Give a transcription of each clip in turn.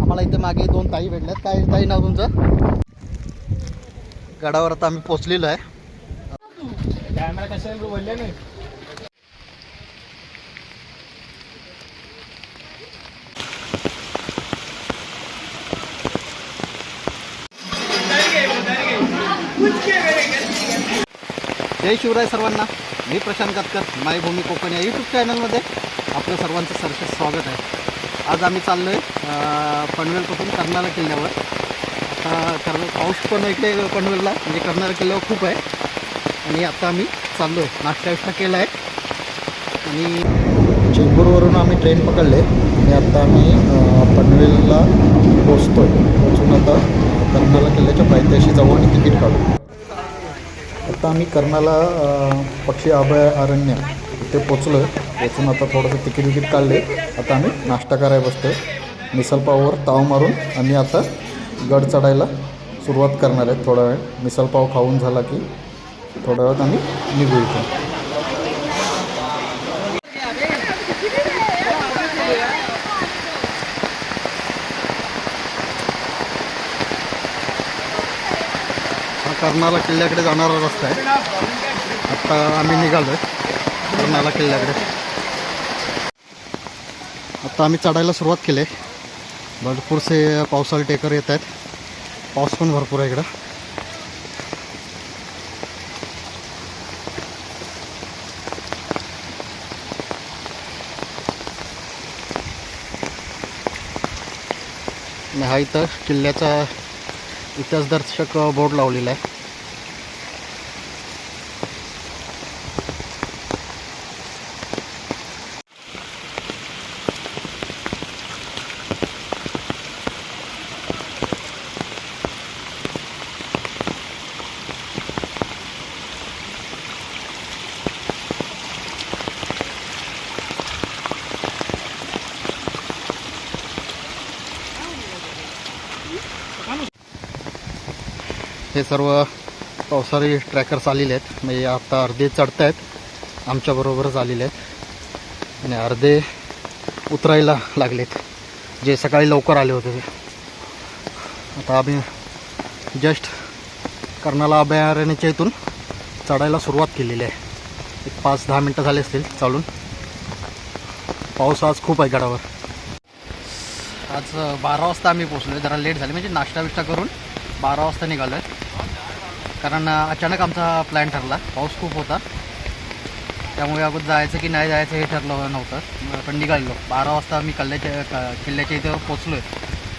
आम्हाला इथे मागे दोन ताई भेटल्यात. काय ताई नाव तुमचं? गडावर आता आम्ही पोचलेलो आहे. जय शिवराय सर्वांना. मी प्रशांत कातकर मायभूमी कोकण या यूट्यूब चॅनलमध्ये आपलं सर्वांचं सरस स्वागत आहे. आज आम्ही चाललो आहे पनवेलपासून कर्नाळा किल्ल्यावर. आता कर्न पाऊस पण इकडे पनवेलला म्हणजे कर्नाळा किल्ल्यावर खूप आहे. आणि आता आम्ही चाललो आहे नाश्ता विष्टा केला आहे आणि चेंबूरवरून आम्ही ट्रेन पकडले. आणि आता आम्ही पनवेलला पोचतो आहे पोचून आता कर्नाळा किल्ल्याच्या पायथ्याशी जाऊ आणि तिकीट काढू. आता आम्ही कर्नाला पक्षी पक्षी अभयारण्य इथे पोचलो आहे पोचून आता थोडंसं तिकीट विकीट काढले. आता आम्ही नाश्ता करायला बसतो आहे मिसळपाववर ताव मारून आम्ही आता गड चढायला सुरुवात करणार आहे. थोडा वेळ मिसळपाव खाऊन झाला की थोड्या वेळात आम्ही निघू इथे कर्नाला किल्ल्याकडे जाणारा रस्ता आहे. आत्ता आम्ही निघालो आहे कर्नाला किल्ल्याकडे. आत्ता आम्ही चढायला सुरुवात केली. आहे भरपूरसे पावसाळी टेकर येत आहेत. पाऊस पण भरपूर आहे इकडं. हा इथं किल्ल्याचा इतिहासदर्शक बोर्ड लावलेला आहे. हे सर्व पावसाळी ट्रॅकर्स आलेले आहेत. म्हणजे आता अर्धे चढत आहेत. आमच्याबरोबरच आलेले आहेत. आणि अर्धे उतरायला लागलेत. जे सकाळी लवकर आले होते ते. आता आम्ही जस्ट कर्नाला अभयारण्याच्या इथून चढायला सुरुवात केलेली आहे. एक पाच दहा मिनटं झाले असतील चालून. पाऊस आज खूप आहे गडावर. आज बारा वाजता आम्ही पोचलो जरा लेट झाले. म्हणजे नाश्ता बिष्टा करून बारा वाजता निघालो आहे कारण अचानक आमचा प्लॅन ठरला. पाऊस खूप होता. त्यामुळे अगोदर जायचं की नाही जायचं हे ठरलं नव्हतं. पण आपण निघालो. बारा वाजता आम्ही कल्ल्याच्या क- किल्ल्याच्या इथं पोचलो आहे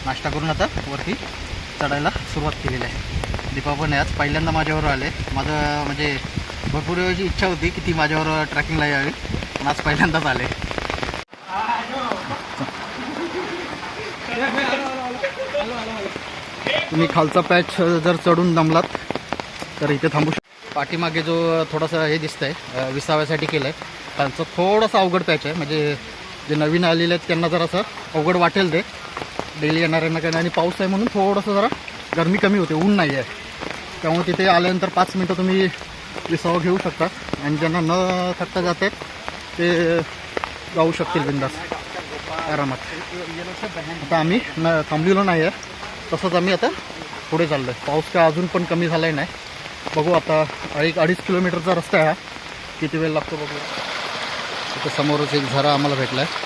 नाश्ता करून आता वरती चढायला सुरुवात केलेली आहे. दीपा पण आज. पहिल्यांदा माझ्यावर आले. माझं म्हणजे भरपूर वेळची इच्छा होती की ती माझ्यावर ट्रॅकिंगला यावी. पण आज पहिल्यांदाच आले. तुम्ही खालचा पॅच जर चढून दमलात तर इथे थांबू पाठीमागे जो थोडासा हे दिसतंय आहे विसाव्यासाठी केलं आहे त्यांचं थोडंसं अवघड पॅच आहे. म्हणजे जे नवीन आलेले आहेत त्यांना जरासं अवघड वाटेल ते. डेली येणाऱ्यांना काही आणि पाऊस आहे म्हणून थोडंसं जरा गरमी कमी होते. ऊन नाही आहे त्यामुळे तिथे आल्यानंतर पाच मिनटं तुम्ही विसावा घेऊ शकता. आणि ज्यांना न थकता जाते ते जाऊ शकतील बिंदास. आरामात. आता आम्ही न थांबलेलो नाही आहे तसंच आम्ही आता पुढे चाललो आहे पाऊस काय अजून पण कमी झाला आहे नाही. बघू आता एक अडीच किलोमीटरचा रस्ता आहे हा. किती वेळ लागतो बघू. इथं समोरच एक झरा आम्हाला भेटला आहे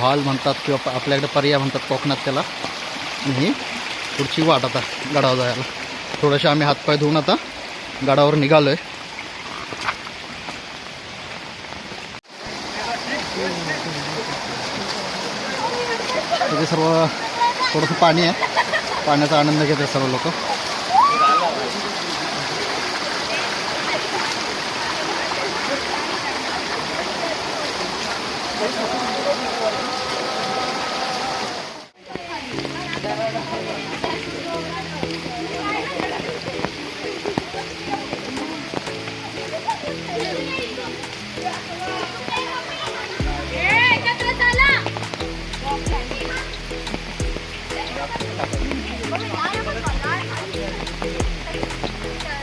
हॉल म्हणतात किंवा आपल्याकडे पर्याय म्हणतात कोकणात त्याला. आणि ही पुढची वाट आता गडावर जायला. थोडंसे आम्ही हातपाय धुवून आता गडावर निघालो आहे तिथे सर्व थोडंसं पाणी आहे. पाण्याचा आनंद घेत आहे सर्व लोक.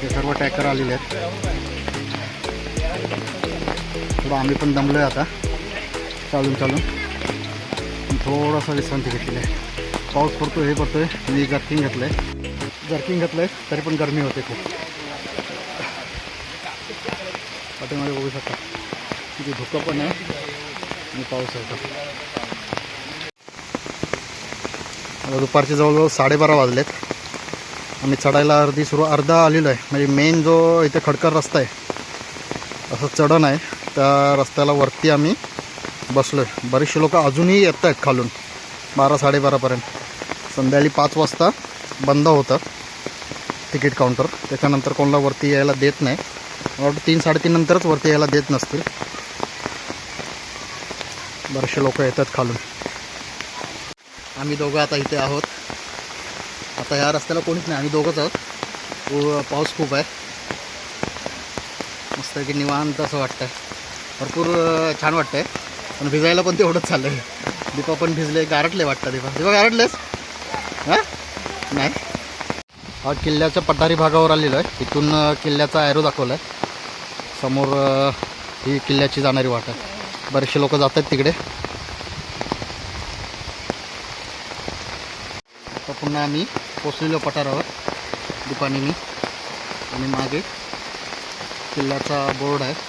हे सर्व टॅकर आलेले आहेत. थोडं आम्ही पण दमलो आहे आता. चालून चालून. थोडासा विश्रांती घेतलेली आहे पाऊस पडतो हे पडतोय. मी जर्किंग घातलं आहे जर्किंग घातलं आहे तरी पण गरमी होते खूप. पाठीमध्ये बघू शकता. किती धुकं पण आहे. आणि पाऊस आहे आता. दुपारचे जवळजवळ साडेबारा वाजलेत. आम्ही चढायला अर्धी सुरू अर्धा आलेलो आहे. म्हणजे मेन जो इथे खडकर रस्ता आहे असं चढण आहे. त्या रस्त्याला वरती आम्ही बसलो आहे बरेचसे लोक अजूनही येत आहेत खालून. बारा साडेबारापर्यंत. संध्याकाळी पाच वाजता बंद होतं. Ticket counter. त्याच्यानंतर कोणाला वरती यायला देत नाही. मला वाटतं तीन साडेतीन नंतरच वरती यायला देत नसतील. बरेचसे लोक येतात खालून. आम्ही दोघं आता इथे आहोत. आता ह्या रस्त्याला कोणीच नाही. आम्ही दोघंच आहोत. पाऊस खूप आहे. मस्त की निवांत असं वाटतं भरपूर छान वाटतं आहे पण भिजायला पण तेवढंच चाललं आहे दीपा पण भिजले गारटले वाटतं दीपा. दीपा गारटलेस? हां? नाही. हा किल्ल्याच्या पठारी भागावर आलेलो आहे. इथून किल्ल्याचा ॲरो दाखवला आहे समोर ही किल्ल्याची जाणारी वाट आहे. बरेचसे लोक जात आहेत तिकडे. आता पुन्हा आम्ही पोचलेलो पठारावर. दुकानी मी. आणि मागे किल्ल्याचा बोर्ड आहे.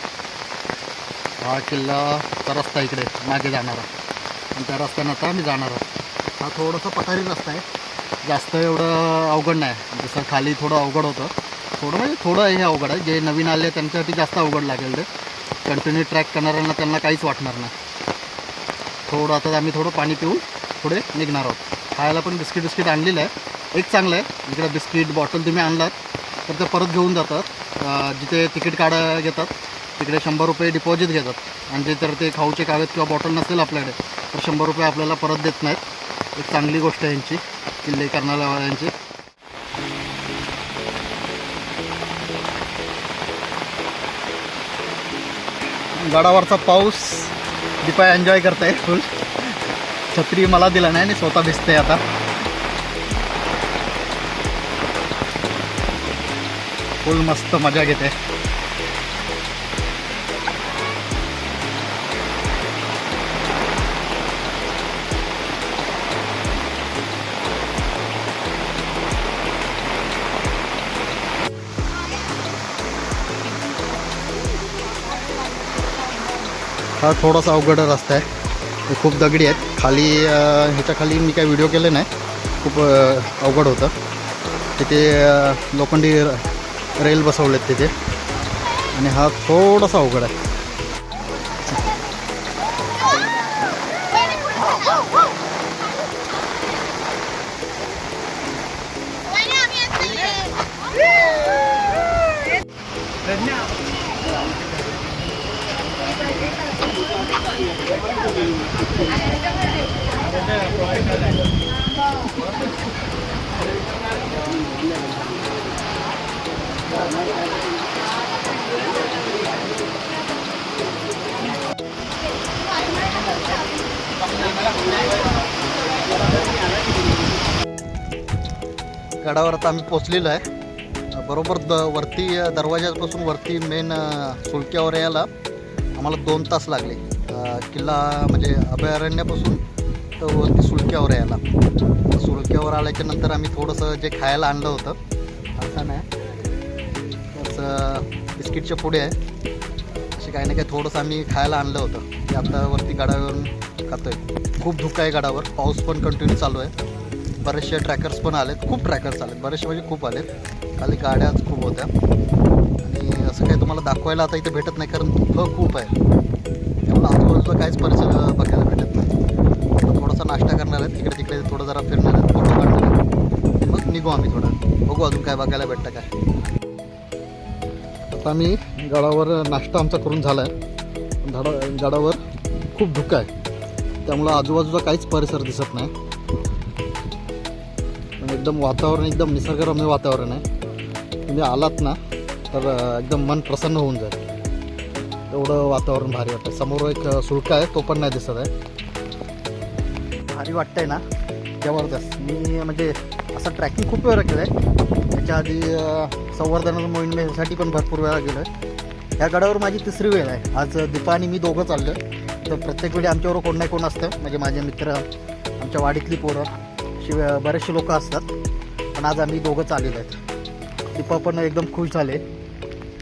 हा किल्लाचा रस्ता इकडे मागे जाणारा. आणि त्या रस्त्यानं आता आम्ही जाणार आहोत. हा थोडासा पठारी रस्ता आहे. जास्त एवढं अवघड नाही. जसं खाली थोडं अवघड होतं. थोडं म्हणजे थोडं हे अवघड आहे. जे नवीन आले त्यांच्यासाठी जास्त अवघड लागेल ते. कंटिन्यू ट्रॅक करणाऱ्यांना त्यांना काहीच वाटणार नाही. थोडं आता आम्ही थोडं पाणी पिऊन पुढे निघणार आहोत. खायला पण बिस्किट बिस्किट आणलेलं आहे. एक चांगलं आहे. इकडं बिस्किट बॉटल तुम्ही आणलात तर ते परत घेऊन जातात. जिथे तिकीट काढा घेतात तिकडे शंभर रुपये डिपॉझिट घेतात. आणि ते तर ते खाऊचे कागद किंवा बॉटल नसेल आपल्याकडे तर शंभर रुपये आपल्याला परत देत नाहीत. एक चांगली गोष्ट आहे यांची किल्ले करणाऱ्यांची गडावरचा पाऊस दीपा एन्जॉय करताय फुल छत्री मला दिला नाही आणि स्वतः भिजते आता. फुल मस्त मजा घेते. हा थोडासा अवघड रस्ता आहे. खूप दगडी आहेत. खाली ह्याच्याखाली ह्याच्या खाली मी काही व्हिडिओ केले नाही. खूप अवघड होतं. तिथे लोखंडी र- रेल बसवलेत तिथे. आणि हा थोडासा अवघड आहे. गडावर आता आम्ही पोचलेलो आहे. बरोबर द वरती दरवाज्यापासून दरवाजापासून वरती मेन सुलक्यावर यायला आम्हाला दोन तास लागले. किल्ला म्हणजे अभयारण्यापासून तर वरती सुलक्यावर यायला. सुलक्यावर आल्याच्यानंतर आम्ही थोडंसं जे खायला आणलं होतं असं नाही. तसं बिस्किटच्या पुढे आहे. काही ना काही थोडंसं आम्ही खायला आणलं होतं. ते आता वरती गडावरून खातोय. खूप धुकं आहे गडावर. पाऊस पण कंटिन्यू चालू आहे. बरेचसे ट्रॅकर्स पण आलेत. खूप ट्रॅकर्स आलेत. बरेचसे म्हणजे खूप आलेत. खाली गाड्याच खूप होत्या. आणि असं काही तुम्हाला दाखवायला आता इथे भेटत नाही कारण धुकं खूप आहे. त्यामुळे आजूबाजूचा काहीच परिसर बघायला भेटत नाही. आता थोडासा नाश्ता करणार आहेत. इकडे तिकडे थोडं जरा फिरणार आहेत. फोटो काढणार आहेत. मग निघू आम्ही थोडं. बघू अजून काय बघायला भेटतं काय. आता आम्ही गडावर नाश्ता आमचा करून झाला आहे झाडा गडावर खूप धुकं आहे. त्यामुळं आजूबाजूला काहीच परिसर दिसत नाही. एकदम वातावरण एकदम निसर्गरम्य वातावरण आहे. तुम्ही आलात ना तर एकदम मन प्रसन्न होऊन जाईल. एवढं वातावरण भारी वाटतं समोर एक सुळका आहे तो पण नाही दिसत आहे. भारी वाटतंय ना? जबरदस्त. मी म्हणजे असं ट्रॅकिंग खूप वेळा केलं आहे त्याच्या आधी अं, संवर्धनाच्या मोहिमेसाठी पण भरपूर वेळा गेलो आहे ह्या गडावर माझी तिसरी वेळ आहे. आज दीपा आणि मी दोघं चाललो तर प्रत्येक वेळी आमच्याबरोबर कोण नाही कोण असतं. म्हणजे माझे मित्र आमच्या वाडीतली पोरं शिवाय बरेचसे लोक असतात. पण आज आम्ही दोघं चाललेलो आहेत दीपा पण एकदम खुश झाले.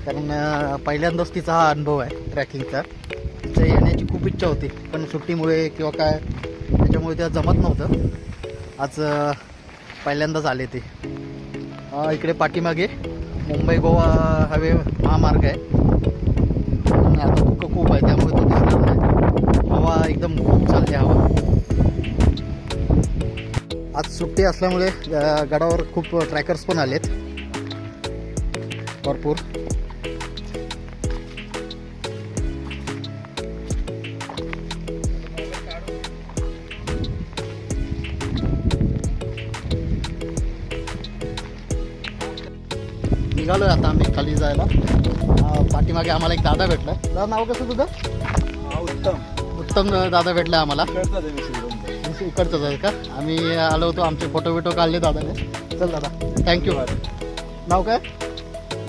कारण पहिल्यांदाच तिचा हा अनुभव आहे ट्रॅकिंगचा. तिचं येण्याची खूप इच्छा होती. पण सुट्टीमुळे किंवा काय त्याच्यामुळे त्या जमत नव्हतं. आज पहिल्यांदाच आले ते. इकडे पाठीमागे मुंबई गोवा हायवे महामार्ग आहे. आता धुकं खूप आहे त्यामुळे तो दिसणार नाही. हवा एकदम खूप चालते हवा. आज सुट्टी असल्यामुळे गडावर खूप ट्रॅकर्स पण आलेत. भरपूर. निघालो आता आम्ही खाली जायला. पाठीमागे आम्हाला एक दादा भेटला दादा नाव कसं तुझं? उत्तम. उत्तम दादा भेटला आम्हाला. करतात आहे इकडचंच आहे का? आम्ही आलो होतो आमचे फोटो बिटो काढले दादाने. चल दादा थँक्यू नाव काय?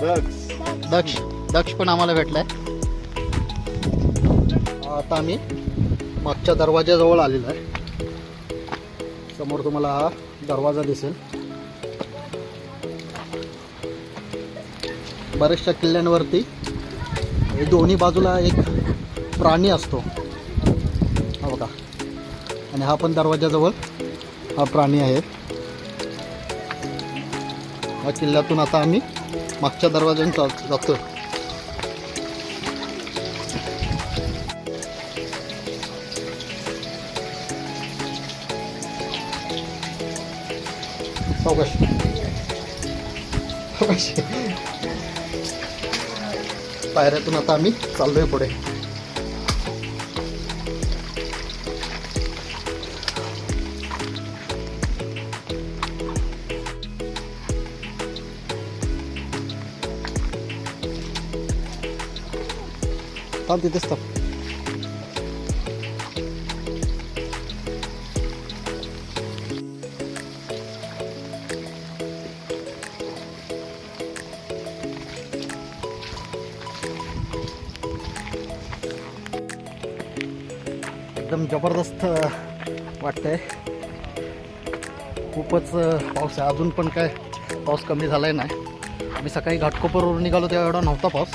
ड्रग्स दक्ष. दक्ष पण आम्हाला भेटलाय. आता आम्ही मागच्या दरवाजाजवळ आलेलो आहे. समोर तुम्हाला हा दरवाजा दिसेल. बऱ्याचशा किल्ल्यांवरती दोन्ही बाजूला एक प्राणी असतो. हा बघा. आणि हा पण दरवाजाजवळ हा प्राणी आहे. या किल्ल्यातून आता आम्ही मागच्या दरवाज्याने जातो सावकाश सावकाश पायऱ्यातून आता आम्ही चाललोय पुढे. तिथेच थांब. आहे खूपच पाऊस आहे. अजून पण काय पाऊस कमी झाला आहे नाही. आम्ही सकाळी घाटकोपरवरून निघालो तेव्हा एवढा नव्हता पाऊस.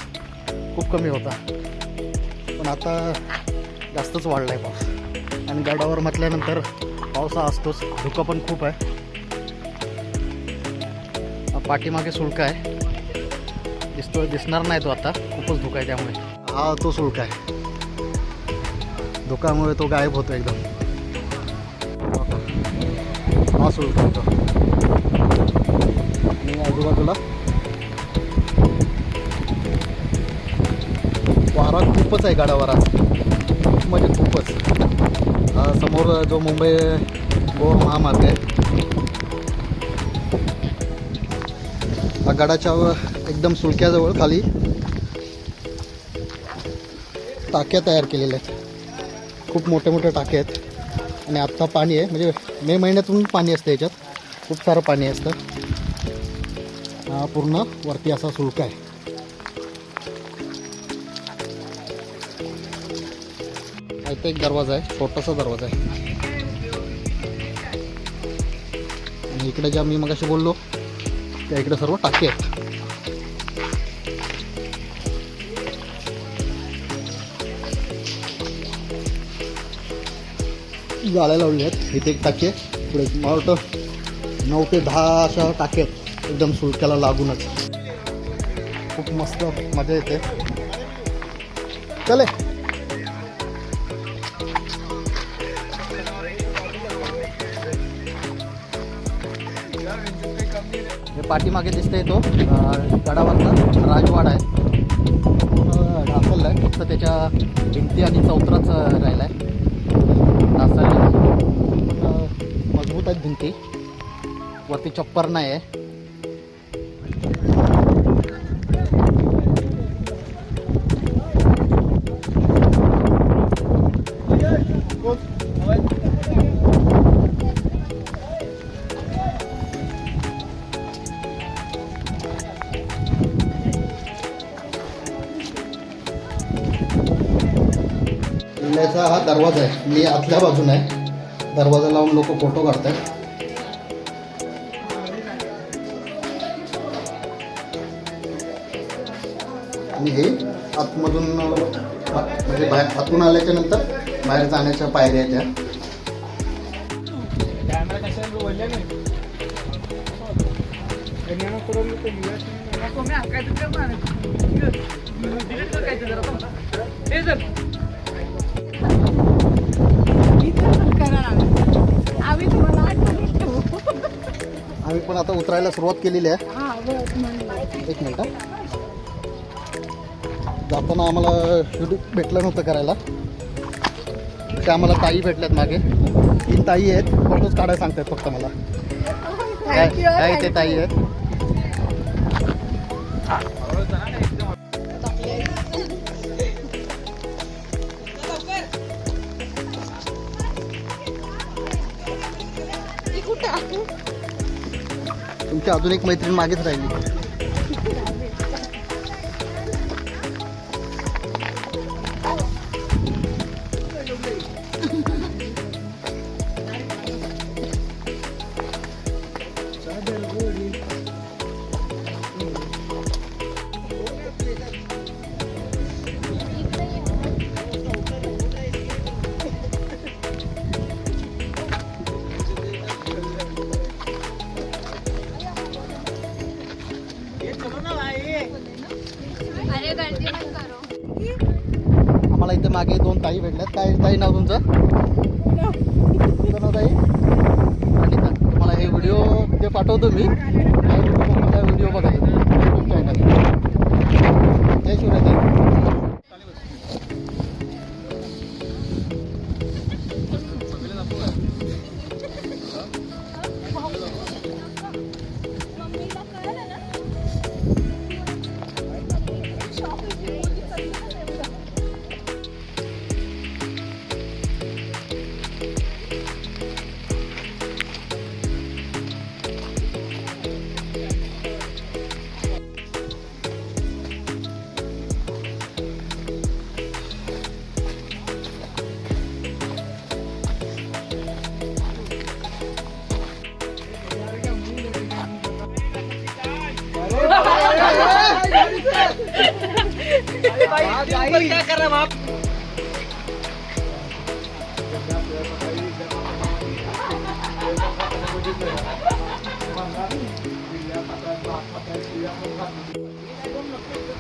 खूप कमी होता. पण आता जास्तच वाढला आहे पाऊस. आणि गडावर म्हटल्यानंतर पाऊस हा असतोच. धुकं पण खूप आहे. पाठीमागे सुळका आहे. दिसतो दिसणार नाही तो आता. खूपच धुका आहे त्यामुळे. हा तो सुळका आहे. धुकामुळे तो गायब होतो एकदम. हा सुळका होतो. आणि आजूबाजूला वारा खूपच आहे गाडावर आज खूप म्हणजे खूपच. समोर जो मुंबई गोवा महामार्ग आहे गडाच्या एकदम सुळक्याजवळ खाली टाक्या तयार केलेल्या आहेत. खूप मोठे मोठे टाके आहेत. आणि आत्ता पाणी आहे. म्हणजे मे महिन्यातून पाणी असतं याच्यात. खूप सारं पाणी असतं. हा पूर्ण वरती असा सुळका आहे. इथं एक दरवाजा आहे. छोटासा दरवाजा आहे. आणि इकडे ज्या मी मगाशी बोललो त्या इकडे सर्व टाके आहेत. जाळ्या लावले आहेत. इथे एक टाकी आहे. पुढे मला वाटतं नऊ ते दहा अशा टाके आहेत. एकदम सुळक्याला लागूनच. खूप मस्त मजा येते. चले. हे पाठीमागे दिसतंय तो गडावरचा राजवाडा आहे. पूर्ण ढासळला आहे फक्त त्याच्या भिंती आणि चौत्राच राहिला आहे ढासळलेला भिंती. वरती चप्पर नाही आहे. हा दरवाजा आहे. मी आतल्या बाजून आहे. दरवाजा लावून लोक फोटो काढतात आणि हे आतमधून म्हणजे बाहेर आतून आल्याच्यानंतर बाहेर जाण्याच्या पायऱ्या त्या. आम्ही पण आता उतरायला सुरुवात केलेली आहे. हा. एक मिनिट हा. जाताना आम्हाला शूट भेटलं नव्हतं करायला. त्या आम्हाला ताई भेटल्यात मागे. तीन ताई आहेत फोटोज काढायला सांगतात फक्त मला. काय ते. ताई आहेत? ती? तुमची अजून एक मैत्रीण मागेच राहिली.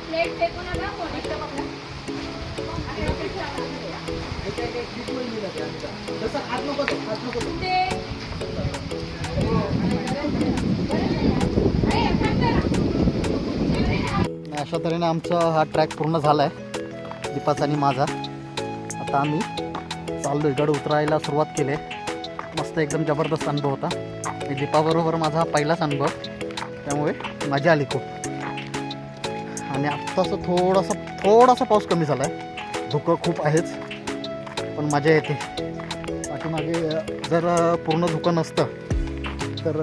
प्लेट फेकू नका कोणी पकडा ते आणि अशा तऱ्हेने आमचा हा ट्रॅक पूर्ण झाला आहे दीपाचा आणि माझा. आता आम्ही चाललो गड उतरायला सुरुवात केली मस्त एकदम जबरदस्त अनुभव होता. मी दीपाबरोबर माझा पहिलाच अनुभव. त्यामुळे मजा आली खूप. आणि आत्ताचं थोडासा थोडासा पाऊस कमी झाला आहे धुकं खूप आहेच पण मजा येते. पाठीमागे अ, जर पूर्ण धुकं नसतं तर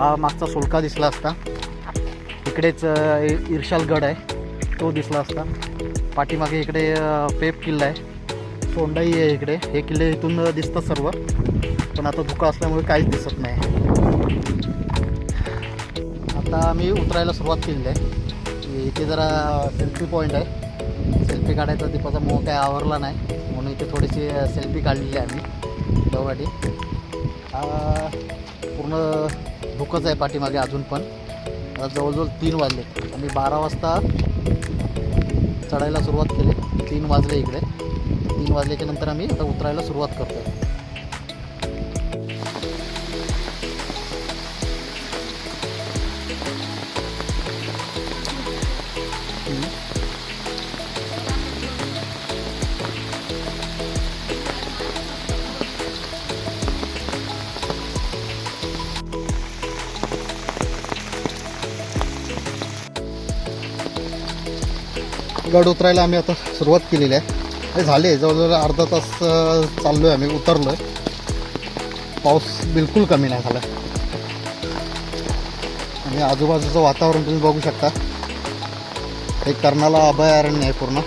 हा मागचा सुळका दिसला असता. इकडेच अ, गड इर्शालगड आहे तो दिसला असता. पाठीमागे इकडे पेप किल्ला आहे. सोंडाई आहे इकडे. हे किल्ले इथून दिसतात सर्व. पण आता धुका असल्यामुळे काहीच दिसत नाही. आता आम्ही उतरायला सुरुवात केलेली आहे. इथे जरा सेल्फी पॉईंट आहे. सेल्फी काढायचा दीपाचा मोह काय आवरला नाही. म्हणून इथे थोडीशी सेल्फी काढलेली आहे आम्ही. दोघांनी पूर्ण धुकंच आहे पाठीमागे अजून पण. जवळजवळ तीन वाजले. आणि बारा वाजता चढायला सुरुवात केली. तीन वाजले इकडे. तीन वाजल्याच्या नंतर आम्ही आता उतरायला सुरुवात करतो गड उतरायला आम्ही आता सुरुवात केलेली आहे. हे झाले जवळजवळ अर्धा तास चाललो आहे आम्ही उतरलो आहे पाऊस बिलकुल कमी नाही झाला. आणि आजूबाजूचं वातावरण तुम्ही बघू शकता. हे कर्णाला अभयारण्य आहे पूर्ण.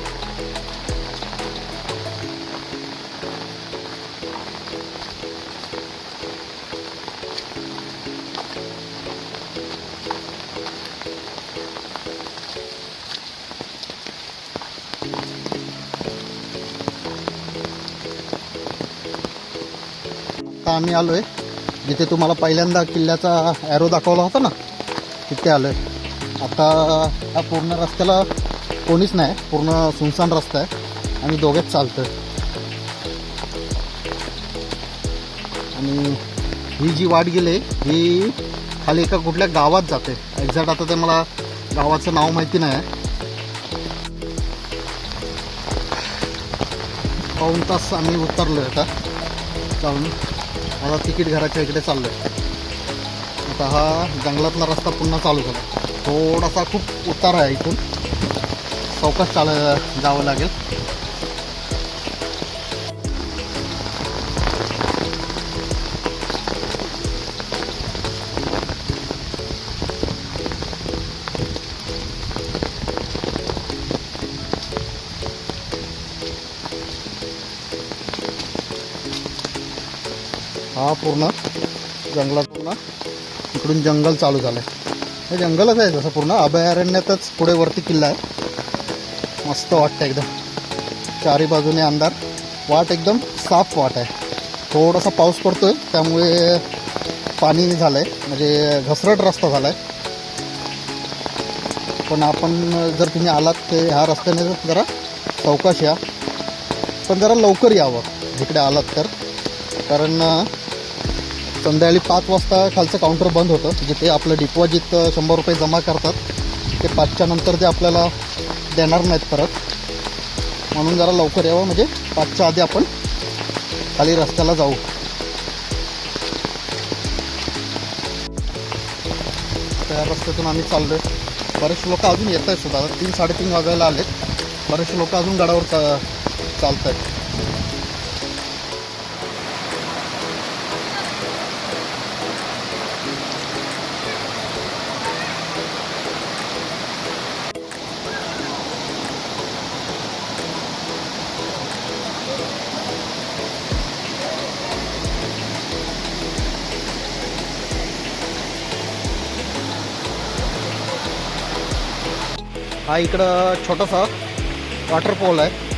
आता आम्ही आलो आहे जिथे तुम्हाला पहिल्यांदा किल्ल्याचा ॲरो दाखवला होता ना तिथे आलो आहे आता हा पूर्ण रस्त्याला कोणीच नाही पूर्ण सुनसान रस्ता आहे आम्ही दोघेच चालतो आणि ही जी वाट गेली ही खाली एका कुठल्या गावात जाते. एक्झॅक्ट आता ते मला गावाचं नाव माहिती नाही. आहे पाऊण तास आम्ही उतरलो आहे आता. चालून आता तिकीट घराच्या इकडे चाललो आहे आता हा जंगलातला रस्ता पुन्हा चालू झाला. थोडासा खूप उतार आहे इथून. चौकात चाल जावं लागेल. हा पूर्ण जंगलात पूर्ण. इकडून जंगल चालू झालं आहे हे जंगलच आहे जसं पूर्ण. अभयारण्यातच पुढे वरती किल्ला आहे. मस्त वाटतं एकदम. चारी बाजूने अंधार. वाट एकदम साफ वाट आहे. थोडासा पाऊस पडतो आहे त्यामुळे पाणी झालं आहे म्हणजे घसरट रस्ता झाला आहे पण आपण जर तुम्ही आलात ते ह्या रस्त्याने जरा चौकाश या. पण जरा लवकर यावं. जिकडे आलात तर. कारण संध्याकाळी पाच वाजता खालचं काउंटर बंद होतं. जिथे आपलं डिपॉझिट शंभर रुपये जमा करतात ते पाचच्या नंतर ते आपल्याला देणार नाहीत परत. म्हणून जरा लवकर यावं म्हणजे पाचच्या आधी आपण खाली रस्त्याला जाऊ. त्या रस्त्यातून आम्ही चाललो आहे बरेचसे लोक अजून येत आहेत सुद्धा. तीन साडेतीन वाजायला आलेत. बरेचसे लोक अजून गडावर चा चालत आहेत हा इकडं छोटासा वॉटरफॉल आहे.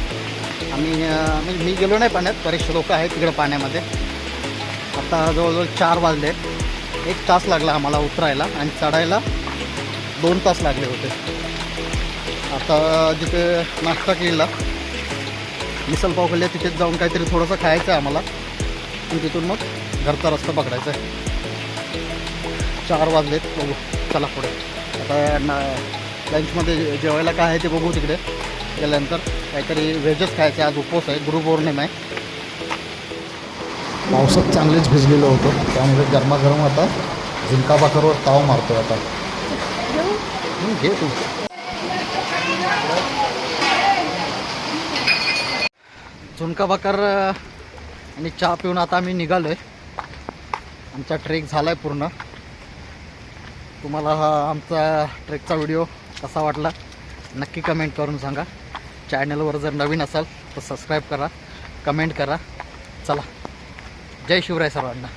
आम्ही म्हणजे मी गेलो नाही पाण्यात बरेचसे लोक आहेत तिकडं पाण्यामध्ये. आता जवळजवळ चार वाजले. एक तास लागला आम्हाला उतरायला आणि चढायला. दोन तास लागले होते. आता जिथे नाश्ता केलेला मिसल पाव खाल्ले तिथेच जाऊन काहीतरी थोडंसं खायचं आहे आम्हाला. आणि तिथून मग घरचा रस्ता पकडायचा आहे. चार वाजलेत. बघू चला पुढे. आता ना लंचमध्ये जेवायला काय आहे ते बघू तिकडे. गेल्यानंतर काहीतरी व्हेजच खायचं आहे आज उपवास आहे गुरुपौर्णिमा आहे. पावसात चांगलेच भिजलेलो होतो. त्यामुळे गरमागरम आता झुणका भाकरवर ताव मारतो आता. घे तू. झुणका भाकर आणि चहा पिऊन आता आम्ही निघालो आहे आमचा ट्रेक झाला आहे पूर्ण. तुम्हाला हा आमचा ट्रेकचा व्हिडिओ कसा वाटला? नक्की कमेंट करून सांगा. चॅनलवर जर नवीन असाल तर सबस्क्राईब करा कमेंट करा. चला. जय शिवराय सर्वांना.